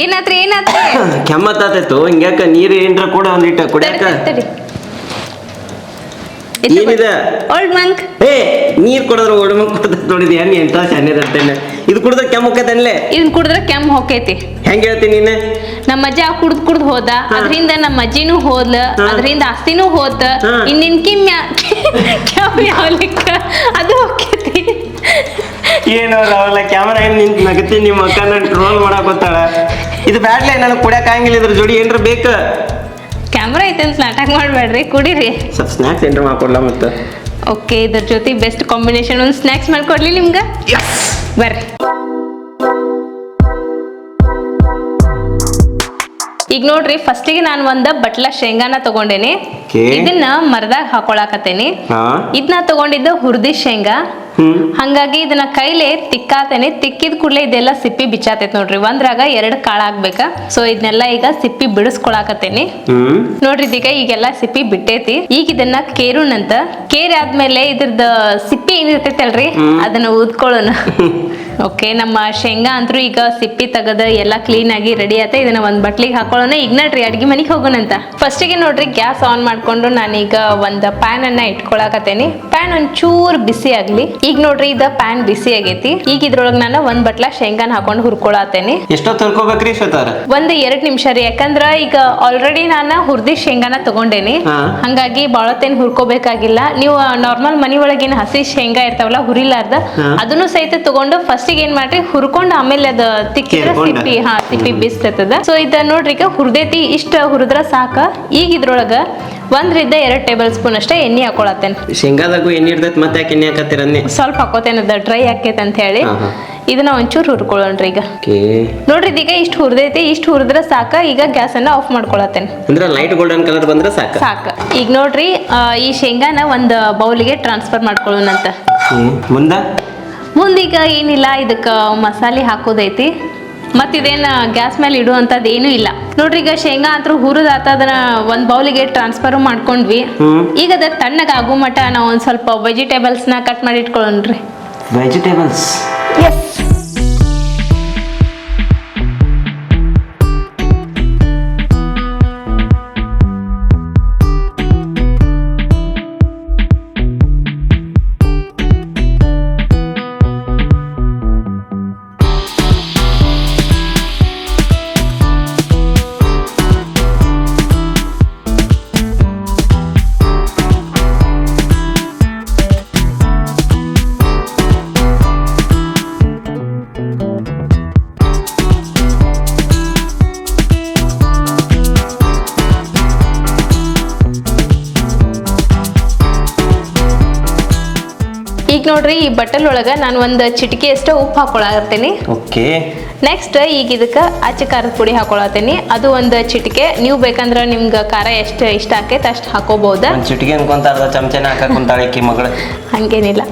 ಏನಾತ್ರಿ ಏನಾತ್ರಿ? ಕೆಮ್ಮತ್ತಾತೈತು ಹಿಂಗ್ಯಾಕ ನೀರು ಏನ್ರ ಕೂಡ ಒಂದಿಟ್ಟ ಕುಡಿಯಾಕ ಏನಿದೆ? ಓಲ್ಡ್ ಮಂಕ್ ಏ ನೀರ್ ಕುಡಿದ್ರೆ ಒಡಮ ಕುಡ್ದ ನೋಡಿದ್ಯಾ? ನೀ ಎಂತ ಶಾನ್ಯದಂತೇನೆ ಇದು ಕುಡಿದ್ರೆ ಕೆಮ್ಮಕ್ಕತ್ತನ್ಲೆ ಇದನ್ ಕುಡಿದ್ರೆ ಕೆಮ್ಮ ಹೊಕ್ಕೈತಿ. ಹೆಂಗ್ ಹೇಳ್ತಿ ನೀನು? ನಮ್ಮ ಅಜ್ಜ ಕುಡ್ದ್ ಕುಡ್ದ್ ಹೋದ. ಅದ್ರಿಂದ ನಮ್ಮ ಅಜ್ಜಿನೂ ಹೋದ್ಲ. ಅದರಿಂದ ಆಸ್ತಿನೂ ಹೋತ. ಇನ್ನಿನ್ ಕಿಮ್ ಕೆಮ್ಮ ಯಾವ ಲೆಕ್ಕ? ಅದು ಏನು ಅವಲ್ಲ ಕ್ಯಾಮರಾ ಏನು ನಿಂತು ನಗತಿ ನಿಮ್ಮ ಅಕ್ಕನ ರೋಲ್ ಮಾಡಕ್ ಗೊತ್ತಾಳ ಇದು ಬ್ಯಾಡ್ಲೆ ನನಗೆ ಕುಡಿಯಕ್ ಆಗಂಗಿಲ್ಲ ಇದ್ರ ಜೋಡಿ ಏನ್ರ ಬೇಕು? ಕ್ಯಾಮ್ರಾ ಐತೆ ಅಂತ ನಾಟಕ ಮಾಡಬೇಡ್ರಿ ಕುಡೀರಿ. ಸ್ವಲ್ಪ ಸ್ನ್ಯಾಕ್ಸ್ ಏನ್ರ ಮಾಡ್ಕೊಡ್ಲ ಮತ್ತೆ? ಓಕೆ ಇದ್ರ ಜೊತೆ ಬೆಸ್ಟ್ ಕಾಂಬಿನೇಷನ್ ಒಂದು ಸ್ನ್ಯಾಕ್ಸ್ ಮಾಡ್ಕೊಡ್ಲಿ ನಿಮ್ಗೆ? ಬರ್ರಿ. ಈಗ ನೋಡ್ರಿ ಫಸ್ಟಿಗೆ ನಾನು ಒಂದ ಬಟ್ಲ ಶೇಂಗಾನ ತಗೊಂಡೇನಿ. ಇದನ್ನ ಮರದಾಗ ಹಾಕೊಳಕತ್ತೇನಿ. ಇದನ್ನ ತಗೊಂಡಿದ್ದ ಹುರ್ದಿ ಶೇಂಗಾ. ಹಂಗಾಗಿ ಇದನ್ನ ಕೈಲೆ ತಿಕ್ಕಾತೇನೆ. ತಿಕ್ಕಿದ ಕೂಡಲೇ ಇದೆಲ್ಲ ಸಿಪ್ಪಿ ಬಿಚ್ಚಾತೈತ್ ನೋಡ್ರಿ. ಒಂದ್ರಾಗ ಎರಡ್ ಕಾಳ ಆಗ್ಬೇಕ. ಸೊ ಇದನ್ನೆಲ್ಲ ಈಗ ಸಿಪ್ಪಿ ಬಿಡಿಸ್ಕೊಳಾಕತ್ತೇನಿ. ನೋಡ್ರಿ ಇದೀಗ ಈಗೆಲ್ಲ ಸಿಪ್ಪಿ ಬಿಟ್ಟೈತಿ. ಈಗ ಇದನ್ನ ಕೇರುನಂತ ಕೇರಿ ಆದ್ಮೇಲೆ ಇದ್ರದ ಸಿಪ್ಪಿ ಏನಿರ್ತೈತಲ್ರಿ? ಅದನ್ನ ಊದ್ಕೊಳ್ಳೋಣ. ಓಕೆ ನಮ್ಮ ಶೇಂಗಾ ಅಂತೂ ಈಗ ಸಿಪ್ಪಿ ತೆಗದ ಎಲ್ಲ ಕ್ಲೀನ್ ಆಗಿ ರೆಡಿ ಆಯ್ತೆ. ಇದನ್ನ ಒಂದು ಬಟ್ಲಿಗೆ ಹಾಕೊಳ್ಳೋಣ. ಈಗ ನಡ್ರಿ ಅಡ್ಗೆ ಮನೆಗೆ ಹೋಗೋಣಂತ ಫಸ್ಟಿಗೆ ನೋಡ್ರಿ ಗ್ಯಾಸ್ ಆನ್ ಮಾಡ್ಕೊಂಡು ನಾನೀಗ ಒಂದ್ ಪ್ಯಾನ್ ಅನ್ನ ಇಟ್ಕೊಳಕತ್ತೇನಿ. ಪ್ಯಾನ್ ಒಂಚೂರ್ ಬಿಸಿ ಆಗ್ಲಿ. ಈಗ ನೋಡ್ರಿ ಇದ ಪ್ಯಾನ್ ಬಿಸಿ ಆಗೈತಿ. ಈಗ ಇದ್ರೊಳಗ ನಾನು ಒಂದ್ ಬಟ್ಲ ಶೇಂಗಾನ ಹಾಕೊಂಡು ತರ್ಕೋಬೇಕ್ರಿ ಶ್ವೇತಾರ? ಒಂದ್ ಎರಡ್ ನಿಮಿಷ ರೀ. ಯಾಕಂದ್ರ ಈಗ ಆಲ್ರೆಡಿ ನಾನು ಹುರ್ದಿ ಶೇಂಗಾನ ತಗೊಂಡೇನಿ. ಹಂಗಾಗಿ ಬಾಳತ್ತೇನ್ ಹುರ್ಕೋಬೇಕಾಗಿಲ್ಲ. ನೀವು ನಾರ್ಮಲ್ ಮನಿ ಒಳಗಿನ ಹಸಿ ಶೇಂಗಾ ಇರ್ತಾವಲ್ಲ ಹುರಿಲಾರ್ದ. ಅದನ್ನು ಸಹಿತ ತಗೊಂಡು ಫಸ್ಟಿಗೆ ಏನ್ ಮಾಡ್ರಿ? ಹುರ್ಕೊಂಡು ಆಮೇಲೆ ಅದ ತಿಕ್ಕಿದ್ರ. ಸಿಪ್ಪಿ ಹಾ ಸಿಪ್ಪಿ ಬಿಸ್ತದ ಸೊ ಇದ ನೋಡ್ರಿ ಈಗ ಹುರ್ದೈತಿ ಇಷ್ಟ ಹುರಿದ್ರ ಸಾಕ. ಈಗ ಇದ್ರೊಳಗ ಒಂದ್ರಿಂದ ಎರಡ್ ಟೇಬಲ್ ಸ್ಪೂನ್ ಅಷ್ಟೇ ಎಣ್ಣೆ ಹಾಕೊಳತ್ತೇನೆ. ಶೇಂಗಾದಾಗು ಎಣ್ಣೆ ಇರ್ತೈತಿ ಮತ್ತೆ ಯಾಕೆ ಎಣ್ಣೆ ಹಾಕತ್ತೀರನ್ನೇ ಸ್ವಲ್ಪ ಹಾಕೋತೇನೆ ಅದ ಡ್ರೈ ಆಕೈತೆ ಅಂತ ಹೇಳಿ. ಇದನ್ನ ಒಂಚೂರು ಹುರ್ಕೊಳ್ಳೋಣ್ರಿ ಈಗ. ನೋಡ್ರಿ ಇದೀಗ ಇಷ್ಟು ಹುರಿದೈತಿ ಇಷ್ಟು ಹುರಿದ್ರೆ ಸಾಕ ಈಗ ಗ್ಯಾಸ್ ಅನ್ನ ಆಫ್ ಮಾಡ್ಕೊಳತ್ತೇನೆ. ಅಂದ್ರೆ ಲೈಟ್ ಗೋಲ್ಡನ್ ಕಲರ್ ಬಂದ್ರೆ ಸಾಕ. ಸಾಕ. ಈಗ ನೋಡ್ರಿ ಈ ಶೇಂಗಾನ ಒಂದು ಬೌಲಿಗೆ ಟ್ರಾನ್ಸ್ಫರ್ ಮಾಡ್ಕೊಳ್ಳೋಣ ಅಂತ ಮುಂದ? ಮುಂದೀಗ ಏನಿಲ್ಲ ಇದಕ್ಕೆ ಮಸಾಲೆ ಹಾಕೋದೈತಿ. ಮತ್ತು ಇದೇನು ಗ್ಯಾಸ್ ಮೇಲೆ ಇಡುವಂಥದ್ದು ಏನೂ ಇಲ್ಲ. ನೋಡ್ರಿ ಈಗ ಶೇಂಗಾ ಅಂತೂ ಹುರಿದಾತ ಅದನ್ನ ಒಂದು ಬೌಲಿಗೆ ಟ್ರಾನ್ಸ್ಫರ್ ಮಾಡ್ಕೊಂಡ್ವಿ. ಈಗ ಅದ ತಣ್ಣಗ ಆಗೋ ಮಟ ನಾವು ಒಂದು ಸ್ವಲ್ಪ ವೆಜಿಟೇಬಲ್ಸ್ನ ಕಟ್ ಮಾಡಿ ಇಟ್ಕೊಳ್ಳೋಣ್ರಿ ವೆಜಿಟೇಬಲ್ಸ್ ಎಸ್ ಈಗ ನೋಡ್ರಿ ಈ ಬಟ್ಟಲ್ ಒಳಗ ನಾನು ಒಂದು ಚಿಟಿಕೆ ಅಷ್ಟ ಉಪ್ಪು ಹಾಕೊಳತ್ತೀನಿ ಓಕೆ. ನೆಕ್ಸ್ಟ್ ಈಗ ಇದಕ್ಕೆ ಅಚ್ಚ ಖಾರದ ಪುಡಿ ಹಾಕೊಳತ್ತೀನಿ ಅದು ಒಂದು ಚಿಟಿಕೆ. ನೀವು ಬೇಕಂದ್ರೆ ನಿಮ್ಗೆ ಖಾರ ಎಷ್ಟು ಇಷ್ಟ ಆಕೈತೆ ಅಷ್ಟು ಹಾಕೋಬಹುದು ಚಿಟಿಕೆ ಅನ್ಕೊಂತ ಅರ್ಧ ಚಮಚನ ಹಾಕಕ್ ಕುಂತಾಳೆ ಈಕಿ ಮಗಳು. ಹಂಗೇನಿಲ್ಲ.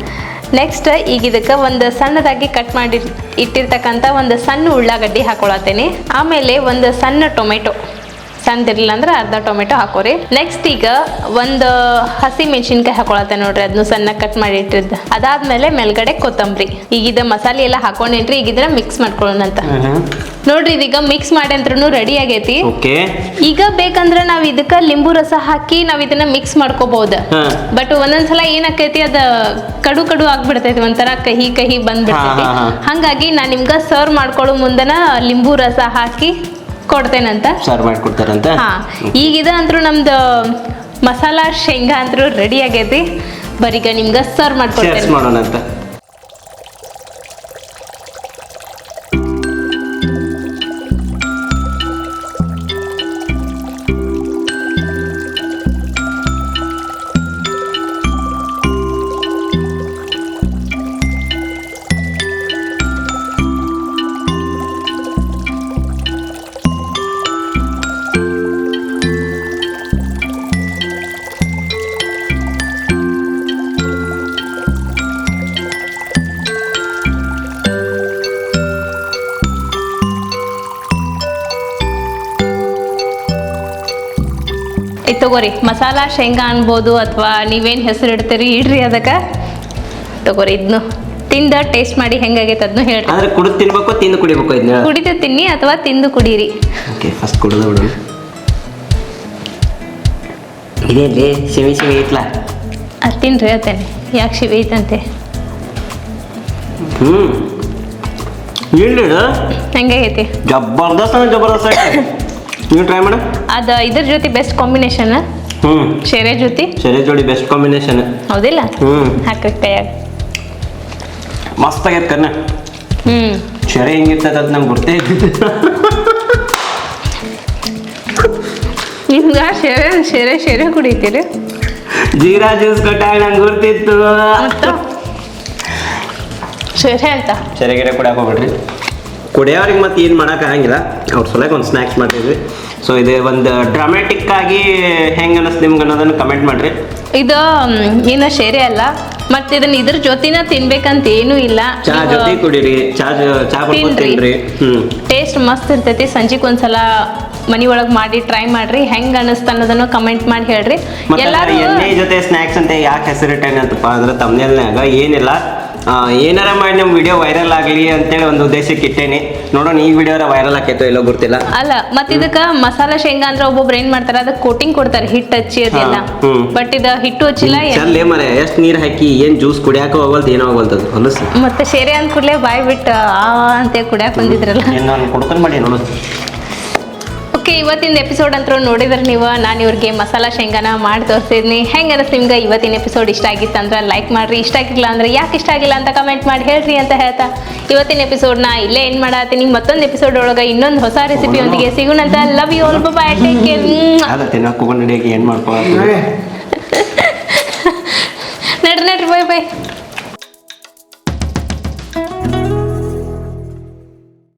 ನೆಕ್ಸ್ಟ್ ಈಗ ಇದಕ್ಕೆ ಒಂದು ಸಣ್ಣದಾಗಿ ಕಟ್ ಮಾಡಿ ಇಟ್ಟಿರ್ತಕ್ಕಂಥ ಒಂದು ಸಣ್ಣ ಉಳ್ಳಾಗಡ್ಡಿ ಹಾಕೊಳತೇನಿ ಆಮೇಲೆ ಒಂದು ಸಣ್ಣ ಟೊಮೆಟೊ. ಸಣ್ಣದಿರಲಿಲ್ಲ ಅಂದ್ರೆ ಅರ್ಧ ಟೊಮೆಟೊ ಹಾಕೋರಿ. ನೆಕ್ಸ್ಟ್ ಈಗ ಒಂದು ಹಸಿ ಮೆಣಸಿನ್ಕಾಯಿ ಹಾಕೊಳತ್ತೆ ನೋಡ್ರಿ ಅದನ್ನು ಸಣ್ಣ ಕಟ್ ಮಾಡಿ ಇಟ್ಟಿದ್ದ. ಅದಾದ್ಮೇಲೆ ಮೇಲ್ಗಡೆ ಕೊತ್ತಂಬರಿ. ಈಗ ಇದು ಮಸಾಲೆ ಎಲ್ಲ ಹಾಕೊಂಡೇನ್ರಿ ಈಗ ಇದನ್ನ ಮಿಕ್ಸ್ ಮಾಡ್ಕೊಳ್ಳೋಣಂತ ನೋಡ್ರಿ ಇದೀಗ ಮಿಕ್ಸ್ ಮಾಡಿ ಅಂದ್ರೂ ರೆಡಿ ಆಗೈತಿ ಈಗ ಬೇಕಂದ್ರೆ ನಾವ್ ಇದಕ್ಕ ಲಿಂಬು ರಸ ಹಾಕಿ ನಾವ್ ಇದನ್ನ ಮಿಕ್ಸ್ ಮಾಡ್ಕೋಬಹುದು. ಬಟ್ ಒಂದೊಂದ್ಸಲ ಏನಾಕೈತಿ ಅದ ಕಡು ಕಡು ಆಗ್ಬಿಡ್ತೈತಿ ಒಂಥರ ಕಹಿ ಕಹಿ ಬಂದ್ಬಿಡ್ತೈತಿ. ಹಂಗಾಗಿ ನಾನ್ ನಿಮ್ಗ ಸರ್ವ್ ಮಾಡ್ಕೊಳ್ಳೋ ಮುಂದನ ಲಿಂಬು ರಸ ಹಾಕಿ ಕೊಡ್ತೇನಂತ? ಸರ್ವ್ ಮಾಡ್ಕೊಡ್ತಾರಂತ ಹಾ. ಈಗ ಇದ ಅಂದ್ರು ನಮ್ದು ಮಸಾಲಾ ಶೇಂಗಾ ಅಂದ್ರು ರೆಡಿ ಆಗೈತಿ. ಬರೀಗ ನಿಮ್ಗೆ ಸರ್ವ್ ಮಾಡ್ಕೊಡ್ತೇನೆ ಇದು ತಗೋರಿ. ಮಸಾಲಾ ಶೇಂಗಾ ಅನ್ಬೋದು ಅಥವಾ ನೀವೇನ್ ಹೆಸರು ಇಡ್ತೀರಿ? ಇಡ್ರಿ ಅದಕ್ಕೆ. ತಗೋರಿ ಇದನ್ನು ತಿಂದ ಟೇಸ್ಟ್ ಮಾಡಿ ಹೆಂಗಾಗೈತೆ ಅದನ್ನು ಹೇಳಿ ಅಂದ್ರೆ ಕುಡಿದು ತಿನ್ಬೇಕು ತಿಂದು ಕುಡಿಬೇಕು ಇದನ್ನ ಕುಡಿದು ತಿನ್ನಿ ಅಥವಾ ತಿಂದು ಕುಡೀರಿ. ಓಕೆ ಫಸ್ಟ್ ಕುಡಿದು ಬಿಡೋಣ. ಇದೇನ್ರಿ ಸಿವಿ ಸಿವಿ ಐತ್ಲ ಅದು ತಿನ್ರಿ ಹೇಳ್ತೇನೆ ಯಾಕೆ ಸಿವಿ ಐತಂತೆ? ಹ್ಮ್. ಹೇಳಿ? ಹೆಂಗಾಗೈತಿ? ಜಬರ್ದಸ್ತ್ ಅಂದ್ರೆ ಜಬರ್ದಸ್ತ್ ನೀವು ಟ್ರೈ ಮಾಡ. ಅದು ಇದ್ರ ಜೊತೆ ಬೆಸ್ಟ್ ಕಾಂಬಿನೇಷನ್ ಹ್ಮ್. ಶೇರೆ ಜೊತೆ? ಶೇರೆ ಜೋಡಿ ಬೆಸ್ಟ್ ಕಾಂಬಿನೇಷನ್ ಹೌದಿಲ್ಲ? ಹ್ಮ್. ಹಾಕ್ರಿ ಕೈಯಾಗ. ಮಸ್ತ್ ಆಗೈತೆ ಕರ್ನ. ಹ್ಞೂ ಶೇರೆ ಹೆಂಗಿರ್ತೈತೆ ಅಂತ ನಂಗೆ ಗೊತ್ತೇ ನಿಮ್ಗೆ ಶೇರೆ ಶೇರೆ ಶೇರೆ ಕುಡಿತೀರಿ? ಜೀರಾ ಜ್ಯೂಸ್ ಕೊಟ್ಟಾಗ ನಂಗೆ ಗುರ್ತಿತ್ತು ಶೇರೆ ಅಂತ? ಶೆರೆ ಗಿಡ ಕುಡಿಯಕ್ಕೆ ಹೋಗ್ಬೇಡ್ರಿ. ಕುಡಿಯೋರಿಗೆ ಮತ್ತೆ ಏನು ಮಾಡೋಕೆ ಆಗಂಗಿಲ್ಲ. ಅವ್ರ ಸಲಕ್ಕೆ ಒಂದು ಸ್ನ್ಯಾಕ್ಸ್ ಮಾಡಿದ್ವಿ ಸೊ ಇದು ಒಂದು ಡ್ರಾಮ್ಯಾಟಿಕ್ ಆಗಿ ಹೆಂಗೆ ಅನ್ನಿಸ್ತು ನಿಮ್ಗೆ ಅನ್ನೋದನ್ನು ಕಮೆಂಟ್ ಮಾಡಿರಿ. ಇದು ಏನು ಶೇರೆ ಅಲ್ಲ. ಮತ್ತೆ ಇದನ್ನ ಇದ್ರ ಜೊತಿನ ತಿನ್ಬೇಕಂತ ಏನೂ ಇಲ್ಲ. ಚಾ ಜೊತೆ ಕುಡೀರಿ. ಚಾ ಚಾ ತಿನ್ರಿ. ಟೇಸ್ಟ್ ಮಸ್ತ್ ಇರ್ತೈತಿ. ಸಂಜೆಗೆ ಒಂದ್ಸಲ ಮನಿ ಒಳಗ್ ಮಾಡಿ ಟ್ರೈ ಮಾಡ್ರಿ. ಹೆಂಗ್ ಅನಿಸ್ತ ಅನ್ನೋದನ್ನು ಕಮೆಂಟ್ ಮಾಡಿ ಹೇಳ್ರಿ. ಎಲ್ಲಾರು ಎಣ್ಣೆ ಜೊತೆ ಸ್ನಾಕ್ಸ್ ಅಂತ ಯಾಕೆ ಹೆಸರಿಟ್ಟೇನಂತಪ್ಪ. ಅಂದ್ರೆ ತಮ್ಮನೇಲ್ನಾಗ ಏನಿಲ್ಲ. ಏನಾರ ಮಾಡಿ ನಮ್ಮ ವಿಡಿಯೋ ವೈರಲ್ ಆಗಲಿ ಅಂತೇಳಿ ಒಂದು ಉದ್ದೇಶಕ್ಕೆ ಇಟ್ಟೇನೆ. ನೋಡೋಣ ಈ ವಿಡಿಯೋ ವೈರಲ್ ಆಕೈತೋ ಎಲ್ಲೋ ಗೊತ್ತಿಲ್ಲ. ಅಲ್ಲ ಮತ್ತೆ ಇದಕ್ಕ ಮಸಾಲಾ ಶೇಂಗಾ ಅಂದ್ರೆ ಒಬ್ಬೊಬ್ರು ಏನ್ ಮಾಡ್ತಾರ ಅದಕ್ಕೆ ಕೋಟಿಂಗ್ ಕೊಡ್ತಾರೆ ಹಿಟ್ಟು ಹಚ್ಚಿ ಅದೆಲ್ಲ. ಬಟ್ ಇದ ಹಿಟ್ಟು ಹಚ್ಚಿಲ್ಲ ಏನ್- ಚಲ್ಲೇ ಮರೆ ಎಷ್ಟು ನೀರು ಹಾಕಿ ಏನು ಜ್ಯೂಸ್ ಕುಡಿಯಾಕ ಹೋಗಲ್ದು ಏನೋ ಹೋಗಲ್ದು ಹೊಲಸು ಮತ್ತೆ ಶೇರೆ ಅಂದ ಕೂಡಲೇ ಬಾಯ್ ಬಿಟ್ಟು ಆ ಅಂತ ಕುಡಿಯಾಕ ಬಂದಿದ್ರಲ್ಲ. ನಾನು ಕೊಡ್ಕೊಂಡು ಮಾಡಿ ನೋಡು. ಓಕೆ ಇವತ್ತಿನ ಎಪಿಸೋಡ್ ಅಂತೂ ನೋಡಿದ್ರೆ ನೀವು? ನಾನು ಇವ್ರಿಗೆ ಮಸಾಲ ಶೇಂಗಾನ ಮಾಡಿ ತೋರಿಸಿದ್ನಿ. ಹೆಂಗೆ ಅನಿಸ್ತು ನಿಮ್ಗೆ ಇವತ್ತಿನ ಎಪಿಸೋಡ್ ಇಷ್ಟ ಆಗಿತ್ತು ಅಂದ್ರೆ ಲೈಕ್ ಮಾಡಿರಿ ಇಷ್ಟ ಆಗಿಲ್ಲ ಅಂದ್ರೆ ಯಾಕೆ ಇಷ್ಟ ಆಗಿಲ್ಲ ಅಂತ ಕಮೆಂಟ್ ಮಾಡಿ ಹೇಳ್ರಿ ಅಂತ ಹೇಳ್ತಾ. ಇವತ್ತಿನ ಎಪಿಸೋಡ್ನ ಇಲ್ಲೇ ಏನು ಮಾಡತ್ತೀನಿ. ಮತ್ತೊಂದು ಎಪಿಸೋಡ್ ಒಳಗೆ ಇನ್ನೊಂದು ಹೊಸ ರೆಸಿಪಿಯೊಂದಿಗೆ ಸಿಗೋಣಂತ love you all bye take care ನಡ್ರಿ ನಡ್ರಿ ಬಾಯ್ ಬಾಯ್